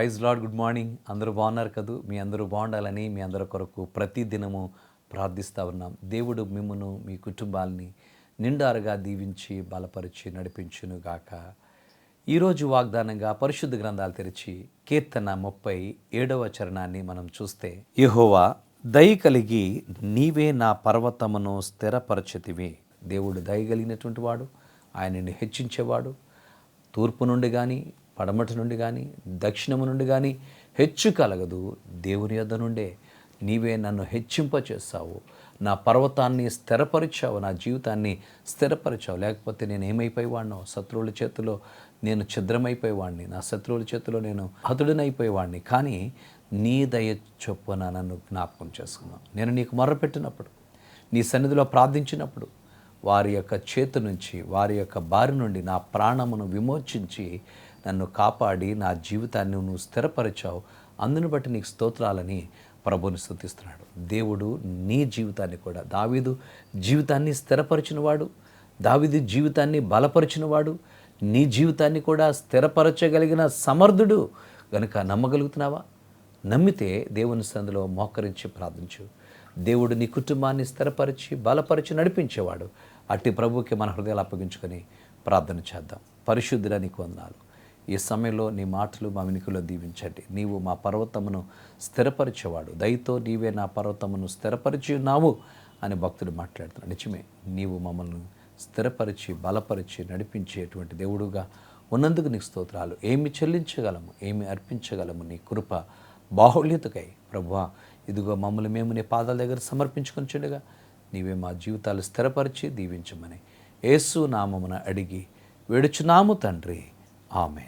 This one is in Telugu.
Praise lord good morning. అందరూ బాగున్నారు కదూ? మీ అందరూ బాగుండాలని మీ అందరి కొరకు ప్రతి దినము ప్రార్థిస్తూ ఉన్నాం. దేవుడు మిమ్మను మీ కుటుంబాలని నిండారుగా దీవించి బలపరిచి నడిపించును గాక ఈరోజు వాగ్దానంగా పరిశుద్ధ గ్రంథాలు తెరిచి కీర్తన ముప్పై ఏడవ చరణాన్ని మనం చూస్తే యహోవా దయ కలిగి నీవే నా పర్వతమును స్థిరపరచతివే. దేవుడు దయ కలిగినటువంటి వాడు ఆయనని హెచ్చించేవాడు. తూర్పు నుండి కానీ పడమటి నుండి కానీ దక్షిణము నుండి కానీ హెచ్చు కలగదు. దేవుని యొద్ద నుండే నీవే నన్ను హెచ్చింపచేస్తావు. నా పర్వతాన్ని స్థిరపరిచావు నా జీవితాన్ని స్థిరపరిచావు. లేకపోతే నేను ఏమైపోయేవాడినో? శత్రువుల చేతిలో నేను ఛిద్రమైపోయేవాడిని. నా శత్రువుల చేతిలో నేను హతుడినైపోయేవాడిని. కానీ నీ దయ చొప్పున నన్ను జ్ఞాపకం చేసుకున్నావు. నేను నీకు మొర్రపెట్టినప్పుడు నీ సన్నిధిలో ప్రార్థించినప్పుడు వారి యొక్క చేతి నుంచి వారి యొక్క బారి నుండి నా ప్రాణమును విమోచించి నన్ను కాపాడి నా జీవితాన్ని నువ్వు స్థిరపరిచావు. అందుని బట్టి నీకు స్తోత్రాలని ప్రభుని స్థుతిస్తున్నాడు దేవుడు నీ జీవితాన్ని కూడా దావీదు జీవితాన్ని స్థిరపరిచినవాడు దావీదు జీవితాన్ని బలపరిచినవాడు నీ జీవితాన్ని కూడా స్థిరపరచగలిగిన సమర్థుడు గనుక నమ్మగలుగుతున్నావా? నమ్మితే దేవుని సందులో మోకరించి ప్రార్థించు. దేవుడు నీ కుటుంబాన్ని స్థిరపరిచి బలపరిచి నడిపించేవాడు. అట్టి ప్రభుకి మన హృదయాలు అప్పగించుకొని ప్రార్థన చేద్దాం. పరిశుద్ధుల నీకు వందనాలు. ఈ సమయంలో నీ మాటలు మా వెనుకలో దీవించండి. నీవు మా పర్వతమును స్థిరపరిచేవాడు. దయతో నీవే నా పర్వతమును స్థిరపరిచి ఉన్నావు అని భక్తుడు మాట్లాడుతున్నాడు నిజమే నీవు మమ్మల్ని స్థిరపరిచి బలపరిచి నడిపించేటువంటి దేవుడుగా ఉన్నందుకు నీకు స్తోత్రాలు. ఏమి చెల్లించగలము ఏమి అర్పించగలము నీ కృప బాహుళ్యతకై. ప్రభువా ఇదిగో మమ్మల్ని మేము నీ పాదాల దగ్గర సమర్పించుకొని చెడుగా నీవే మా జీవితాలు స్థిరపరిచి దీవించమని యేసు నామమున అడిగి వేడుచున్నాము తండ్రి. ఆమె